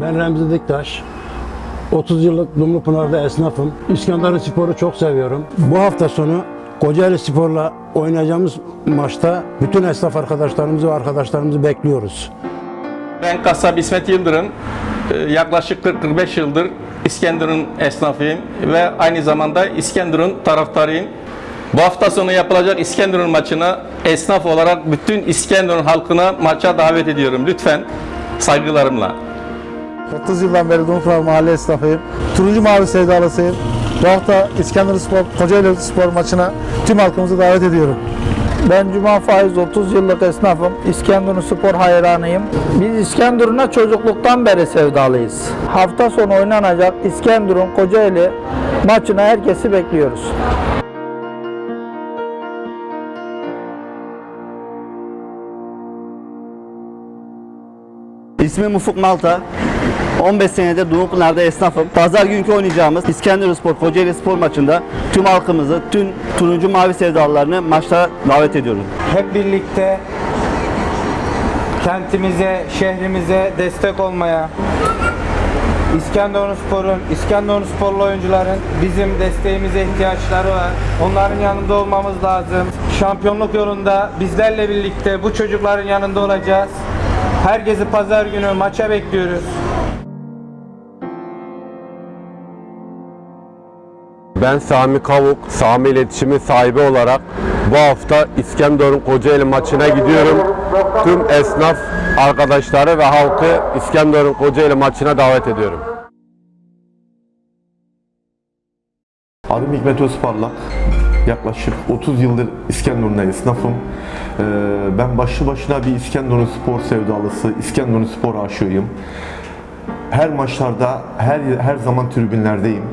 Ben Remzi Diktaş. 30 yıllık Dumlupınar'da esnafım. İskenderun Spor'u çok seviyorum. Bu hafta sonu Kocaeli Spor'la oynayacağımız maçta bütün esnaf arkadaşlarımızı ve arkadaşlarımızı bekliyoruz. Ben kasap İsmet Yıldırım. Ee, Yaklaşık 40-45 yıldır İskenderun esnafıyım ve aynı zamanda İskenderun taraftarıyım. Bu hafta sonu yapılacak İskenderun maçına esnaf olarak bütün İskenderun halkına maça davet ediyorum. Lütfen saygılarımla. 30 yıldan beri Dumlupınar Mahalle esnafıyım. Turuncu Mavi sevdalısıyım. Bu hafta İskenderun Spor, Kocaeli Spor maçına tüm halkımızı davet ediyorum. Ben Cuma Faiz 30 yıllık esnafım. İskenderun spor hayranıyım. Biz İskenderun'a çocukluktan beri sevdalıyız. Hafta sonu oynanacak İskenderun Kocaeli maçına herkesi bekliyoruz. İsmim Ufuk Malta. 15 senedir Dumlupınar'da esnafım. Pazar günkü oynayacağımız İskenderunspor Kocaeli Spor maçında tüm halkımızı, tüm turuncu mavi sevdalılarını maçta davet ediyorum. hep birlikte kentimize, şehrimize destek olmaya, İskenderun Spor'un, İskenderun Sporlu oyuncuların bizim desteğimize ihtiyaçları var. Onların yanında olmamız lazım. Şampiyonluk yolunda bizlerle birlikte bu çocukların yanında olacağız. Herkesi pazar günü maça bekliyoruz. Ben Sami Kavuk, Sami İletişimi sahibi olarak bu hafta İskenderun Kocaeli maçına gidiyorum. Tüm esnaf arkadaşları ve halkı İskenderun Kocaeli maçına davet ediyorum. Adım Hikmet Özparlak. Yaklaşık 30 yıldır İskenderun'da esnafım. Ee, Ben başlı başına bir İskenderun spor sevdalısı, İskenderun spor aşığıyım. Her maçlarda, her her zaman tribünlerdeyim.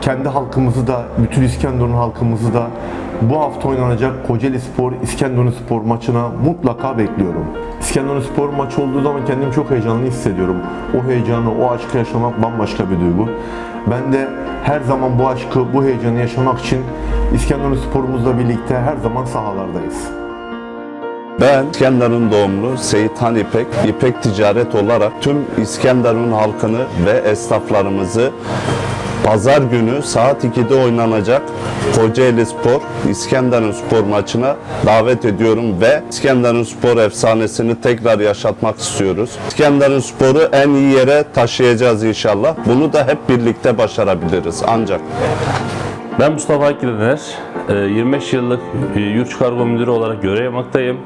Kendi halkımızı da, bütün İskenderun halkımızı da bu hafta oynanacak Kocaeli Spor, İskenderun Spor maçına mutlaka bekliyorum. İskenderun Spor maçı olduğu zaman kendimi çok heyecanlı hissediyorum. O heyecanı, o aşkı yaşamak bambaşka bir duygu. Ben de her zaman bu aşkı, bu heyecanı yaşamak için İskenderun Spor'umuzla birlikte her zaman sahalardayız. Ben İskenderun doğumlu Seyithan İpek, İpek Ticaret olarak tüm İskenderun halkını ve esnaflarımızı Pazar günü saat 2'de oynanacak Kocaeli Spor, İskenderun Spor maçına davet ediyorum ve İskenderun Spor efsanesini tekrar yaşatmak istiyoruz. İskenderun Spor'u en iyi yere taşıyacağız inşallah. Bunu da hep birlikte başarabiliriz ancak. Ben Mustafa Akgülener, e, 25 yıllık e, yurt kargo müdürü olarak görev yapmaktayım.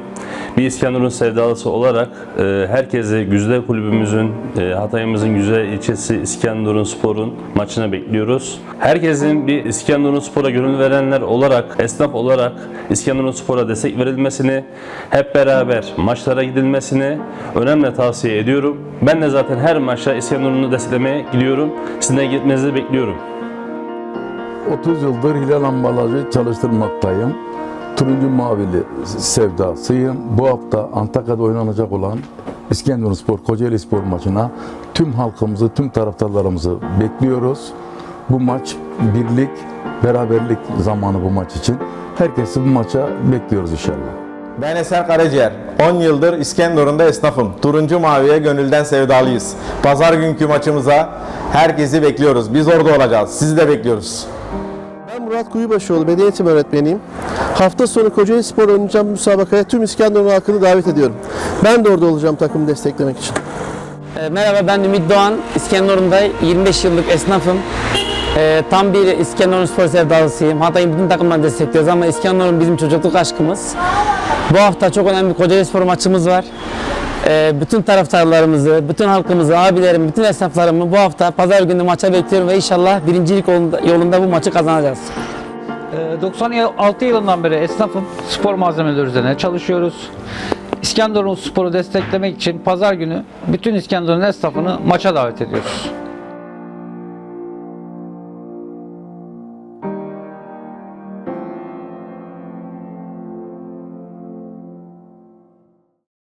Bir İskenderun sevdalısı olarak e, herkesi Güzde Kulübümüzün, e, Hatay'ımızın güzel ilçesi İskenderun Spor'un maçına bekliyoruz. Herkesin bir İskenderun Spor'a gönül verenler olarak, esnaf olarak İskenderun Spor'a destek verilmesini, hep beraber maçlara gidilmesini önemli tavsiye ediyorum. Ben de zaten her maçta İskenderun'u desteklemeye gidiyorum. Sizin de gitmenizi bekliyorum. 30 yıldır Hilal Ambalajı çalıştırmaktayım. Turuncu Mavili sevdasıyım. Bu hafta Antakya'da oynanacak olan İskenderun Spor, Kocaeli Spor maçına tüm halkımızı, tüm taraftarlarımızı bekliyoruz. Bu maç birlik, beraberlik zamanı bu maç için. Herkesi bu maça bekliyoruz inşallah. Ben Eser Karaciğer. 10 yıldır İskenderun'da esnafım. Turuncu Mavi'ye gönülden sevdalıyız. Pazar günkü maçımıza herkesi bekliyoruz. Biz orada olacağız. Sizi de bekliyoruz. Ben Murat Kuyubaşıoğlu, beden eğitim öğretmeniyim. Hafta sonu Kocaeli Spor oynayacağım müsabakaya tüm İskenderun halkını davet ediyorum. Ben de orada olacağım takımı desteklemek için. Ee, Merhaba ben Ümit Doğan. İskenderun'da 25 yıllık esnafım. Ee, tam bir İskenderun spor sevdalısıyım. Hatay'ın bütün takımlarını destekliyoruz ama İskenderun bizim çocukluk aşkımız. Bu hafta çok önemli bir Kocaeli Spor maçımız var. Ee, bütün taraftarlarımızı, bütün halkımızı, abilerimi, bütün esnaflarımı bu hafta pazar günü maça bekliyorum ve inşallah birincilik yolunda, yolunda bu maçı kazanacağız. 96 yılından beri esnafım. Spor malzemeleri üzerine çalışıyoruz. İskenderun Spor'u desteklemek için pazar günü bütün İskenderun esnafını maça davet ediyoruz.